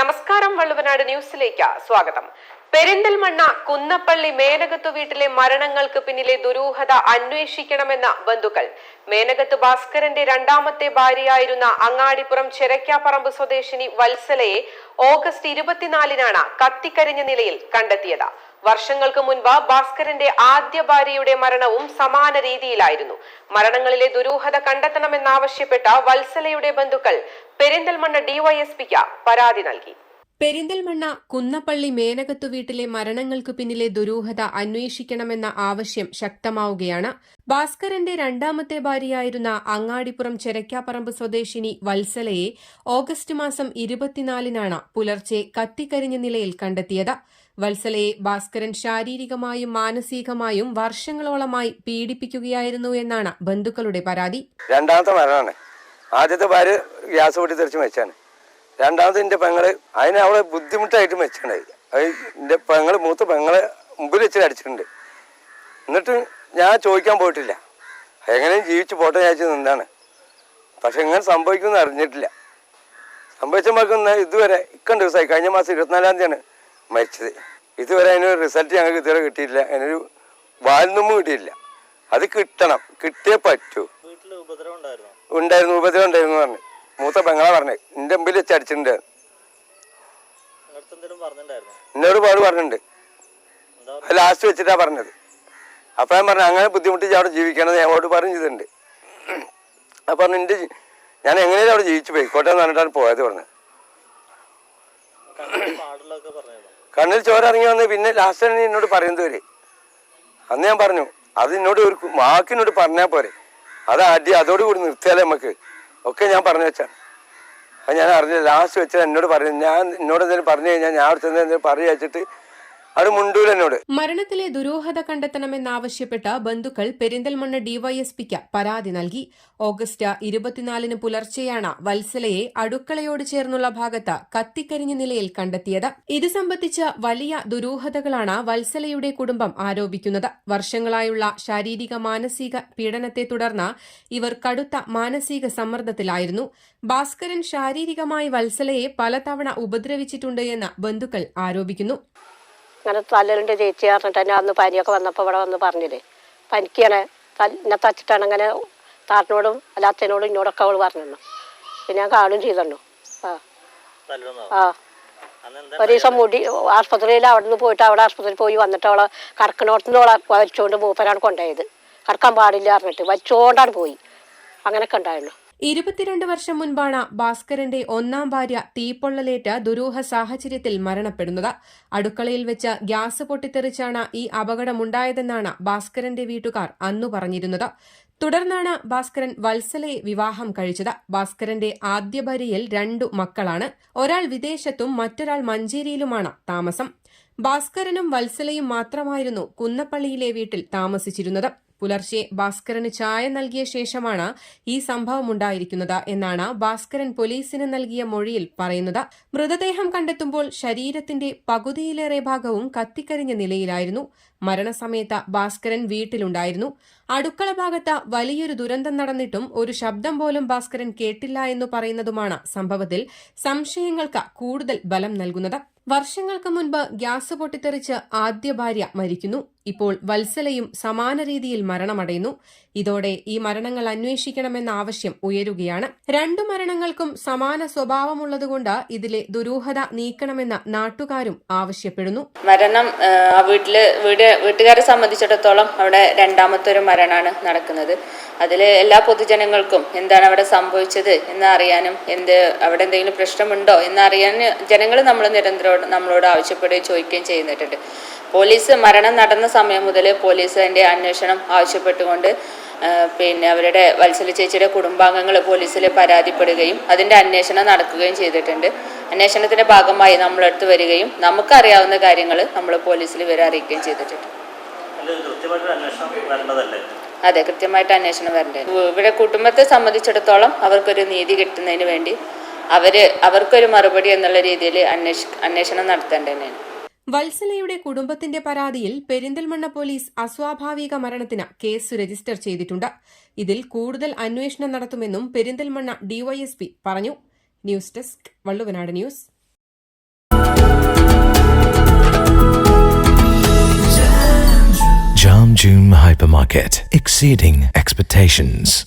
നമസ്കാരം വള്ളുവനാട് ന്യൂസിലേക്ക് സ്വാഗതം. പെരിന്തൽമണ്ണ കുന്നപ്പള്ളി മേനകത്തു വീട്ടിലെ മരണങ്ങൾക്ക് പിന്നിലെ ദുരൂഹത അന്വേഷിക്കണമെന്ന ബന്ധുക്കൾ. മേനകത്ത് ഭാസ്കരന്റെ രണ്ടാമത്തെ ഭാര്യയായിരുന്ന അങ്ങാടിപ്പുറം ചെരക്കാപ്പറമ്പ് സ്വദേശിനി വത്സലയെ ഓഗസ്റ്റ് ഇരുപത്തിനാലിനാണ് കത്തിക്കരിഞ്ഞ നിലയിൽ കണ്ടെത്തിയത്. വർഷങ്ങൾക്ക് മുൻപ് ഭാസ്കരന്റെ ആദ്യ ഭാര്യയുടെ മരണവും സമാന രീതിയിലായിരുന്നു. മരണങ്ങളിലെ ദുരൂഹത കണ്ടെത്തണമെന്നാവശ്യപ്പെട്ട വത്സലയുടെ ബന്ധുക്കൾ പെരിന്തൽമണ്ണ ഡിവൈഎസ്പിക്ക് പരാതി നൽകി. പെരിന്തൽമണ്ണ കുന്നപ്പള്ളി മേനകത്തു വീട്ടിലെ മരണങ്ങൾക്കു പിന്നിലെ ദുരൂഹത അന്വേഷിക്കണമെന്ന ആവശ്യം ശക്തമാവുകയാണ്. ഭാസ്കരന്റെ രണ്ടാമത്തെ ഭാര്യയായിരുന്ന അങ്ങാടിപ്പുറം ചെരക്കാപ്പറമ്പ് സ്വദേശിനി വത്സലയെ ഓഗസ്റ്റ് മാസം ഇരുപത്തിനാലിനാണ് പുലർച്ചെ കത്തിക്കരിഞ്ഞ നിലയിൽ കണ്ടെത്തിയത്. വത്സലയെ ഭാസ്കരൻ ശാരീരികമായും മാനസികമായും വർഷങ്ങളോളമായി പീഡിപ്പിക്കുകയായിരുന്നു എന്നാണ് ബന്ധുക്കളുടെ പരാതി. രണ്ടാമത്തെ മരണമാണ്. ആദ്യത്തെ ഭാര്യ ഗ്യാസ് തെറിച്ച് രണ്ടാമത് എന്റെ പെങ്ങൾ അതിനെ അവളെ ബുദ്ധിമുട്ടായിട്ട് വെച്ചിട്ടുണ്ടായി അത് എന്റെ പെങ്ങൾ മൂത്ത പെങ്ങളെ മുമ്പിൽ വെച്ചിട്ട് അടിച്ചിട്ടുണ്ട് എന്നിട്ട് ഞാൻ ചോദിക്കാൻ പോയിട്ടില്ല. എങ്ങനെയും ജീവിച്ച് പോട്ടെ ഞാൻ നിന്നാണ് പക്ഷെ എങ്ങനെ സംഭവിക്കുമെന്ന് അറിഞ്ഞിട്ടില്ല. സംഭവിച്ചപ്പോഴേക്കും ഇതുവരെ ഇക്കം ദിവസമായി. കഴിഞ്ഞ മാസം ഇരുപത്തിനാലാം തീയതിയാണ് മരിച്ചത്. ഇതുവരെ അതിനൊരു റിസൾട്ട് ഞങ്ങൾക്ക് ഇതുവരെ കിട്ടിയിട്ടില്ല. അതിനൊരു വാലിനൊന്നും കിട്ടിയില്ല അത് കിട്ടണം. കിട്ടിയേ പറ്റൂ. ഉണ്ടായിരുന്നു? ഉപദ്രവം ഉണ്ടായിരുന്നു പറഞ്ഞു. മൂത്ത പെങ്ങളെ പറഞ്ഞു. എന്റെ മുമ്പിൽ വെച്ച് അടിച്ചിട്ടുണ്ട്. എന്നോട് പാട് പറഞ്ഞിട്ടുണ്ട്. അത് ലാസ്റ്റ് വെച്ചിട്ടാ പറഞ്ഞത്. അപ്പൊ ഞാൻ പറഞ്ഞു അങ്ങനെ ബുദ്ധിമുട്ടിച്ച് അവിടെ ജീവിക്കണത് ഞങ്ങളോട് പറഞ്ഞിട്ടുണ്ട് അപ്പൊ പറഞ്ഞു എന്റെ ഞാൻ എങ്ങനെയാണ് അവിടെ ജീവിച്ചു പോയിക്കോട്ടെ എന്ന് പറഞ്ഞിട്ടാണ് പോയത് പറഞ്ഞത് കണ്ണിൽ ചോര ഇറങ്ങി വന്ന് പിന്നെ ലാസ്റ്റാണ് എന്നോട് പറയുന്നത് വരെ. അന്ന് ഞാൻ പറഞ്ഞു അത് എന്നോട് ഒരു വാക്കിനോട് പറഞ്ഞാൽ പോരെ. അത് അടി അതോടുകൂടി നിർത്തിയാലേ നമുക്ക് ഒക്കെ ഞാൻ പറഞ്ഞു വെച്ചാ അത് ഞാൻ അറിഞ്ഞില്ല. ലാസ്റ്റ് വെച്ചാൽ എന്നോട് പറഞ്ഞു. ഞാൻ എന്നോട് എന്തെങ്കിലും പറഞ്ഞു കഴിഞ്ഞാൽ ഞാൻ അവിടെ ചെന്ന് എന്തെങ്കിലും പറഞ്ഞു വെച്ചിട്ട് അത് മരണത്തിലെ ദുരൂഹത കണ്ടെത്തണമെന്നാവശ്യപ്പെട്ട് ബന്ധുക്കൾ പെരിന്തൽമണ്ണ ഡിവൈഎസ്പിക്ക് പരാതി നൽകി. ഓഗസ്റ്റ് ഇരുപത്തിനാലിന് പുലർച്ചെയാണ് വത്സലയെ അടുക്കളയോട് ചേർന്നുള്ള ഭാഗത്ത് കത്തിക്കരിഞ്ഞ നിലയിൽ കണ്ടെത്തിയത്. ഇത് സംബന്ധിച്ച് വലിയ ദുരൂഹതകളാണ് വത്സലയുടെ കുടുംബം ആരോപിക്കുന്നത്. വർഷങ്ങളായുള്ള ശാരീരിക മാനസിക പീഡനത്തെ തുടർന്ന് ഇവർ കടുത്ത മാനസിക സമ്മർദ്ദത്തിലായിരുന്നു. ഭാസ്കരൻ ശാരീരികമായി വത്സലയെ പലതവണ ഉപദ്രവിച്ചിട്ടുണ്ട് എന്ന് ബന്ധുക്കൾ ആരോപിക്കുന്നു. അങ്ങനെ തല്ലലിന്റെ ചേച്ചി പറഞ്ഞിട്ട് തന്നെ അന്ന് പനിയൊക്കെ വന്നപ്പോൾ ഇവിടെ വന്ന് പറഞ്ഞില്ലേ? പനിക്കാണ് എന്നെ തച്ചിട്ടാണ് അങ്ങനെ താട്ടിനോടും അല്ലാത്തതിനോടും ഇന്നോടൊക്കെ അവൾ പറഞ്ഞിരുന്നു. പിന്നെ ഞാൻ കാണുകയും ചെയ്തണ്ണു ആ. ആ. ഒരു ദിവസം മുടി ആസ്പത്രിയിൽ അവിടെ നിന്ന് പോയിട്ട് അവിടെ ആസ്പത്രിയിൽ പോയി വന്നിട്ട് അവളെ കടക്കണോടത്തുനിന്ന് അവളെ വലിച്ചുകൊണ്ട് മൂപ്പരാണ് കൊണ്ടുപോയത്. കടക്കാൻ പാടില്ല പറഞ്ഞിട്ട് വലിച്ചുകൊണ്ടാണ് പോയി. അങ്ങനെയൊക്കെ ഉണ്ടായിരുന്നു ഇരുപത്തിരണ്ട് വർഷം മുൻപാണ് ഭാസ്കരന്റെ ഒന്നാം ഭാര്യ തീപ്പൊള്ളലേറ്റ ദുരൂഹ സാഹചര്യത്തിൽ മരണപ്പെടുന്നത്. അടുക്കളയിൽ വെച്ച് ഗ്യാസ് പൊട്ടിത്തെറിച്ചാണ് ഈ അപകടമുണ്ടായതെന്നാണ് ഭാസ്കരന്റെ വീട്ടുകാർ അന്നു പറഞ്ഞിരുന്നത്. തുടർന്നാണ് ഭാസ്കരൻ വത്സലയെ വിവാഹം കഴിച്ചത്. ഭാസ്കരന്റെ ആദ്യ ഭാര്യയിൽ രണ്ടു മക്കളാണ്. ഒരാൾ വിദേശത്തും മറ്റൊരാൾ മഞ്ചേരിയിലുമാണ് താമസം. ഭാസ്കരനും വത്സലയും മാത്രമായിരുന്നു കുന്നപ്പള്ളിയിലെ വീട്ടിൽ താമസിച്ചിരുന്നത്. പുലർച്ചെ ഭാസ്കരന് ചായ നൽകിയ ശേഷമാണ് ഈ സംഭവമുണ്ടായിരിക്കുന്നത് എന്നാണ് ഭാസ്കരൻ പോലീസിന് നൽകിയ മൊഴിയിൽ പറയുന്നത്. മൃതദേഹം കണ്ടെത്തുമ്പോൾ ശരീരത്തിന്റെ പകുതിയിലേറെ ഭാഗവും കത്തിക്കരിഞ്ഞ നിലയിലായിരുന്നു. മരണസമയത്ത് ഭാസ്കരൻ വീട്ടിലുണ്ടായിരുന്നു. അടുക്കള ഭാഗത്ത് വലിയൊരു ദുരന്തം നടന്നിട്ടും ഒരു ശബ്ദം പോലും ഭാസ്കരൻ കേട്ടില്ല എന്ന് പറയുന്നതുമാണ് സംഭവത്തിൽ സംശയങ്ങൾക്ക് കൂടുതൽ ബലം നൽകുന്നത്. വർഷങ്ങൾക്ക് മുൻപ് ഗ്യാസ് പൊട്ടിത്തെറിച്ച് ആദ്യ ഭാര്യ മരിക്കുന്നു. ഇപ്പോൾ വത്സലയും സമാന രീതിയിൽ മരണമടയുന്നു. ഇതോടെ ഈ മരണങ്ങൾ അന്വേഷിക്കണമെന്ന ആവശ്യം ഉയരുകയാണ്. രണ്ടു മരണങ്ങൾക്കും സമാന സ്വഭാവമുള്ളതുകൊണ്ട് ഇതിലെ ദുരൂഹത നീക്കണമെന്ന് നാട്ടുകാരും ആവശ്യപ്പെടുന്നു. മരണം വീട്ടിൽ വീട് വീട്ടുകാരെ സംബന്ധിച്ചിടത്തോളം അവിടെ രണ്ടാമത്തെ ഒരു മരണമാണ് നടക്കുന്നത്. അതിൽ എല്ലാ പൊതുജനങ്ങൾക്കും എന്താണ് അവിടെ സംഭവിച്ചത് എന്നറിയാനും എന്ത് അവിടെ എന്തെങ്കിലും പ്രശ്നമുണ്ടോ എന്ന് അറിയാൻ ജനങ്ങൾ നമ്മൾ നിരന്തരം നമ്മളോട് നമ്മളോട് ആവശ്യപ്പെടുകയും ചോദിക്കുകയും ചെയ്യുന്നിട്ടുണ്ട് പോലീസ് മരണം നടന്ന സമയം മുതൽ പോലീസ് അതിന്റെ അന്വേഷണം ആവശ്യപ്പെട്ടുകൊണ്ട് പിന്നെ അവരുടെ വത്സല ചേച്ചിയുടെ കുടുംബാംഗങ്ങൾ പോലീസിൽ പരാതിപ്പെടുകയും അതിന്റെ അന്വേഷണം നടക്കുകയും ചെയ്തിട്ടുണ്ട്. അന്വേഷണത്തിന്റെ ഭാഗമായി നമ്മളടുത്ത് വരികയും നമുക്കറിയാവുന്ന കാര്യങ്ങൾ നമ്മൾ പോലീസിൽ ഇവരെ അറിയിക്കുകയും ചെയ്തിട്ടുണ്ട്. അതെ കൃത്യമായിട്ട് അന്വേഷണം വരേണ്ടത്. ഇവിടെ കുടുംബത്തെ സംബന്ധിച്ചിടത്തോളം അവർക്കൊരു നീതി കിട്ടുന്നതിന് വേണ്ടി അവർ അവർക്കൊരു മറുപടി എന്നുള്ള രീതിയിൽ അന്വേഷ അന്വേഷണം നടത്തേണ്ടതന്നെയാണ് വത്സലയുടെ കുടുംബത്തിന്റെ പരാതിയിൽ പെരിന്തൽമണ്ണ പോലീസ് അസ്വാഭാവിക മരണത്തിന് കേസ് രജിസ്റ്റർ ചെയ്തിട്ടുണ്ട്. ഇതിൽ കൂടുതൽ അന്വേഷണം നടത്തുമെന്നും പെരിന്തൽമണ്ണ ഡിവൈഎസ്പി പറഞ്ഞു. News desk Valluvanad news. Jam June hypermarket exceeding expectations.